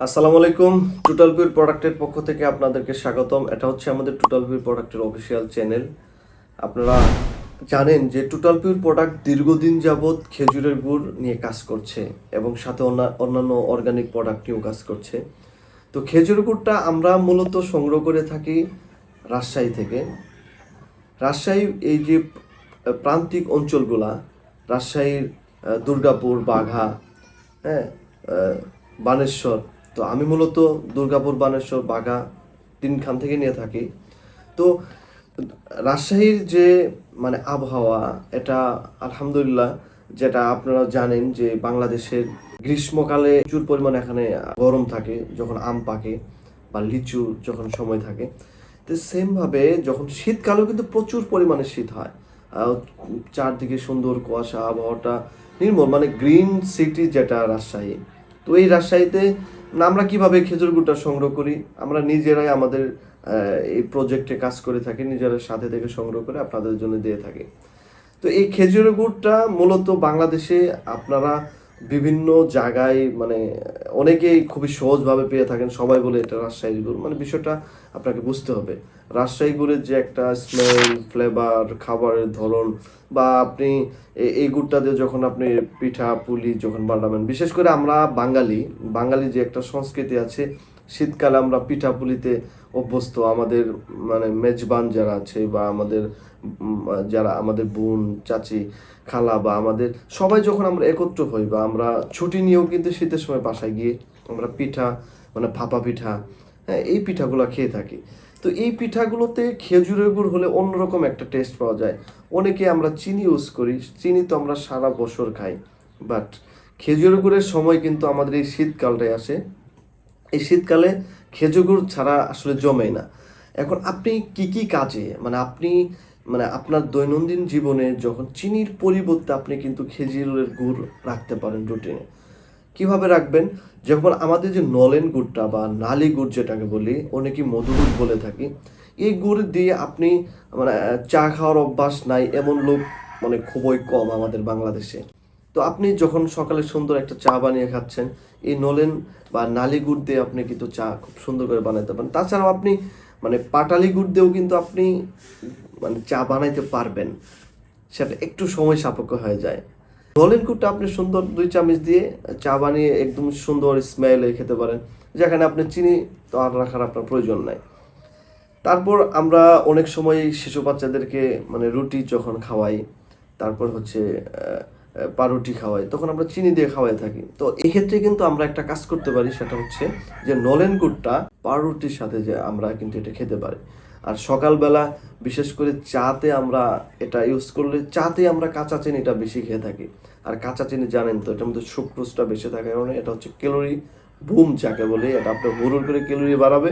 আসসালামু আলাইকুম। টোটাল ভিউর প্রোডাক্টের পক্ষ থেকে আপনাদেরকে স্বাগতম। এটা হচ্ছে আমাদের টোটাল ভিউর প্রোডাক্টের অফিসিয়াল চ্যানেল আপনারা জানেন যে টোটাল পিউর প্রোডাক্ট দীর্ঘদিন যাবৎ খেজুরের গুড় নিয়ে কাজ করছে এবং সাথে অন্যান্য অর্গানিক প্রোডাক্ট নিয়েও কাজ করছে। তো খেজুর গুড়টা আমরা মূলত সংগ্রহ করে থাকি রাজশাহী থেকে। রাজশাহী এই যে প্রান্তিক অঞ্চলগুলা, রাজশাহীর দুর্গাপুর, বাঘা হ্যাঁ বানেশ্বর তো আমি মূলত দুর্গাপুর, বানেশ্বর, বাঘা তিনখান থেকে নিয়ে থাকি। তো রাজশাহীর যে মানে আবহাওয়া, এটা আলহামদুলিল্লাহ যেটা আপনারা জানেন যে বাংলাদেশের গ্রীষ্মকালে প্রচুর পরিমাণ এখানে গরম থাকে, যখন আম পাকে বা লিচু যখন সময় থাকে। তো সেমভাবে যখন শীতকালেও কিন্তু প্রচুর পরিমাণে শীত হয়। চারদিকে সুন্দর কুয়াশা, আবহাওয়াটা নির্মল মানে গ্রিন সিটি যেটা রাজশাহী। তো এই রাজশাহীতে না, আমরা কীভাবে খেজুর গুড়টা সংগ্রহ করি? আমরা নিজেরাই আমাদের এই প্রজেক্টে কাজ করে থাকি, নিজেরা সাথে থেকে সংগ্রহ করে আপনাদের জন্য দিয়ে থাকি। তো এই খেজুর গুড়টা মূলত বাংলাদেশে আপনারা বিভিন্ন জায়গায় মানে অনেকেই খুবই সহজভাবে পেয়ে থাকেন, সবাই বলে এটা রাজশাহী গুড়। মানে বিষয়টা আপনাকে বুঝতে হবে। রাজশাহী গুড়ের যে একটা স্মেল ফ্লেভার খাবারের ধরন বা আপনি এই গুড়টা দিয়ে যখন আপনি পিঠা, পুলি যখন বানাবেন, বিশেষ করে আমরা বাঙালি বাঙালি যে একটা সংস্কৃতি আছে শীতকালে আমরা পিঠা পুলিতে অভ্যস্ত, আমাদের মানে মেজবান যারা আছে বা আমাদের যারা আমাদের বোন, চাচি, খালা বা আমাদের, সবাই যখন আমরা একত্র হই বা আমরা ছুটি নিয়েও কিন্তু শীতের সময় বাসায় গিয়ে আমরা পিঠা মানে ভাপা পিঠা হ্যাঁ এই পিঠাগুলো খেয়ে থাকি। তো এই পিঠাগুলোতে খেজুরের গুড় হলে অন্যরকম একটা টেস্ট পাওয়া যায়। অনেকে আমরা চিনি ইউজ করি, চিনি তো আমরা সারা বছর খাই বাট খেজুরের গুড়ের সময় কিন্তু আমাদের এই শীতকালটাই আসে। এই শীতকালে খেজুর ছাড়া আসলে জমে না। এখন আপনি কি কি কাজে মানে আপনি মানে আপনার দৈনন্দিন জীবনে যখন চিনির পরিবর্তে আপনি কিন্তু খেজুরের গুড় রাখতে পারেন রুটিনে কীভাবে রাখবেন? যখন আমাদের যে নলেন গুড়টা বা নালি গুড় যেটাকে বলি, অনেকে মধু গুড় বলে থাকি, এই গুড় দিয়ে আপনি মানে চা খাওয়ার অভ্যাস নাই এমন লোক মানে খুবই কম আমাদের বাংলাদেশে। তো আপনি যখন সকালে সুন্দর একটা চা বানিয়ে খাচ্ছেন, এই নলেন বা নালি গুড় দিয়ে আপনি কিন্তু চা খুব সুন্দর করে বানাইতে পারেন। তাছাড়াও আপনি মানে পাটালি গুড় দিয়েও কিন্তু আপনি মানে চা বানাইতে পারবেন। সেটা একটু সময় সাপেক্ষ হয়ে যায়। নলেন গুড়টা আপনি সুন্দর দুই চামচ দিয়ে চা বানিয়ে একদম সুন্দর স্মেলে খেতে পারেন। যেখানে আপনি চিনি তো আর রাখার আপনার প্রয়োজন নাই। তারপর আমরা অনেক সময় শিশু বাচ্চাদেরকে মানে রুটি যখন খাওয়াই, তারপর হচ্ছে পাউরুটি খাওয়াই, তখন আমরা চিনি দিয়ে খাওয়াই থাকি। তো এক্ষেত্রে কিন্তু আমরা একটা কাজ করতে পারি, সেটা হচ্ছে যে নলেন পাউরুটির সাথে যে আমরা কিন্তু এটা খেতে পারি। আর সকালবেলা বিশেষ করে চাতে আমরা এটা ইউজ করলে চাতে আমরা কাঁচা চিনিটা বেশি খেয়ে থাকি। আর কাঁচা চিনি জানেন তো, এটার মধ্যে সুক্রোজটা বেশি থাকার কারণে এটা হচ্ছে ক্যালোরি বুম যাকে বলে, এটা আপনার হুড়ুর করে ক্যালোরি বাড়াবে।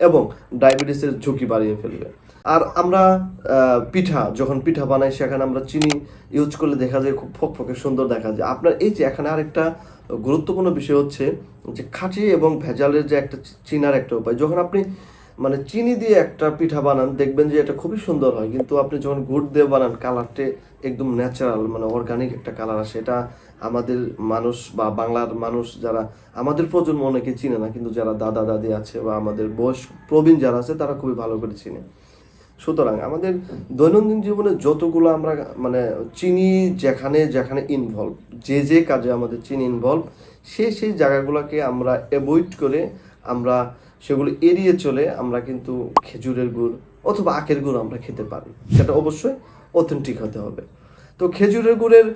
এবং ডায়াবেটিসের ঝুঁকি বাড়িয়ে ফেলবে। আর আমরা পিঠা, যখন পিঠা বানাই, সেখানে আমরা চিনি ইউজ করলে দেখা যায় খুব ফকফকে সুন্দর দেখা যায়। আপনার এই যে এখানে আরেকটা গুরুত্বপূর্ণ বিষয় হচ্ছে যে খাঁটি এবং ভেজালের যে একটা চিনার একটা উপায়, যখন আপনি মানে চিনি দিয়ে একটা পিঠা বানান, দেখবেন যে এটা খুবই সুন্দর হয়। কিন্তু আপনি যখন গুড় দিয়ে বানান, কালারটা একদম ন্যাচারাল মানে অর্গানিক একটা কালার আসে। এটা আমাদের মানুষ বা বাংলার মানুষ যারা, আমাদের প্রজন্ম অনেকে চিনে না, কিন্তু যারা দাদা, দাদি আছে বা আমাদের বয়স, প্রবীণ যারা আছে, তারা খুবই ভালো করে চিনে। সুতরাং আমাদের দৈনন্দিন জীবনে যতগুলো আমরা মানে চিনি যেখানে যেখানে ইনভলভ যে যে কাজে আমাদের চিনি ইনভলভ সেই সেই জায়গাগুলোকে আমরা অ্যাভয়েড করে আমরা সেগুলো এড়িয়ে চলে আমরা কিন্তু খেজুরের গুড় অথবা আখের গুড় আমরা খেতে পারি। সেটা অবশ্যই অথেন্টিক হতে হবে। তো খেজুরের গুড়ের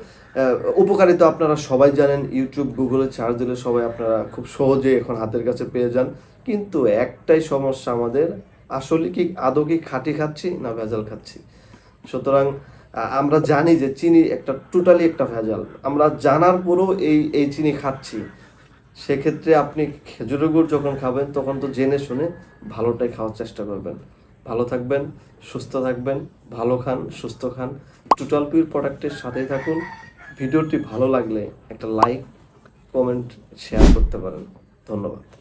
উপকারিতা আপনারা সবাই জানেন ইউটিউব গুগলে চার্জ দিলে সবাই আপনারা খুব সহজে এখন হাতের কাছে পেয়ে যান। কিন্তু একটাই সমস্যা আমাদের, আসলে কি আদৌ কি খাঁটি খাচ্ছি না ভেজাল খাচ্ছি? সুতরাং আমরা জানি যে চিনি একটা টোটালি একটা ভেজাল। আমরা জানার পরও এই এই চিনি খাচ্ছি। সেক্ষেত্রে আপনি খেজুরের গুড় যখন খাবেন, তখন তো জেনে শুনে ভালোটাই খাওয়ার চেষ্টা করবেন। ভালো থাকবেন, সুস্থ থাকবেন, ভালো খান, সুস্থ খান। টোটাল পিউর প্রোডাক্টের সাথেই থাকুন। ভিডিওটি ভালো লাগলে একটা লাইক কমেন্ট শেয়ার করতে পারেন। ধন্যবাদ।